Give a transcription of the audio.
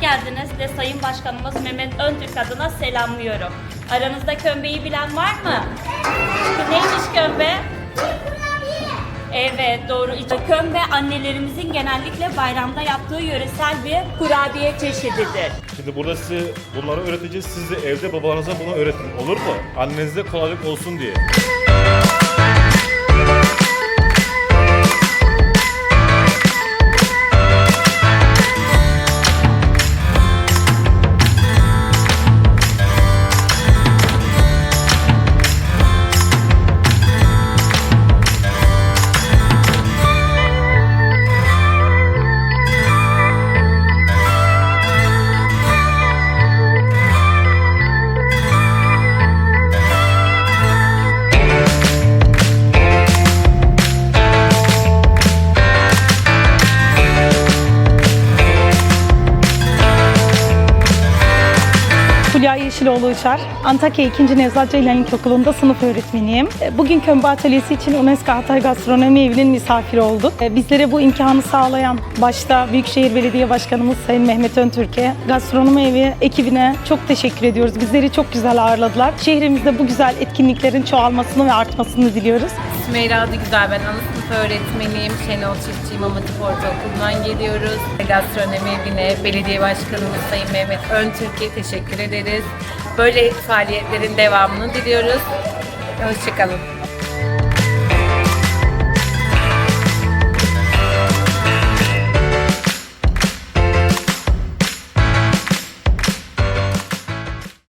geldiniz de Sayın Başkanımız Mehmet Öntürk adına selamlıyorum. Aranızda kömbeyi bilen var mı? Neymiş kömbe? Evet doğru. Kömbe annelerimizin genellikle bayramda yaptığı yöresel bir kurabiye çeşididir. Şimdi burada size bunları öğreteceğiz. Siz de evde babanıza bunu öğretin. Olur mu? Annenize kolaylık olsun diye. Yeşiloğlu Uçar. Antakya 2. Nevzat Ceylan İlkokulu'nda sınıf öğretmeniyim. E, Bugün kömbe atölyesi için UNESCO Hatay Gastronomi Evi'nin misafiri olduk. E, Bizlere bu imkanı sağlayan başta Büyükşehir Belediye Başkanımız Sayın Mehmet Öntürk'e, Gastronomi Evi ekibine çok teşekkür ediyoruz. Bizleri çok güzel ağırladılar. Şehrimizde bu güzel etkinliklerin çoğalmasını ve artmasını diliyoruz. İsmail Adı Güzel, ben ana sınıf öğretmeniyim. Şenol Çiftçi İmam Hatip Ortaokulu'ndan geliyoruz. Gastronomi evine belediye başkanımız Sayın Mehmet Öntürk'e teşekkür ederiz. Böyle faaliyetlerin devamını diliyoruz. Hoşçakalın.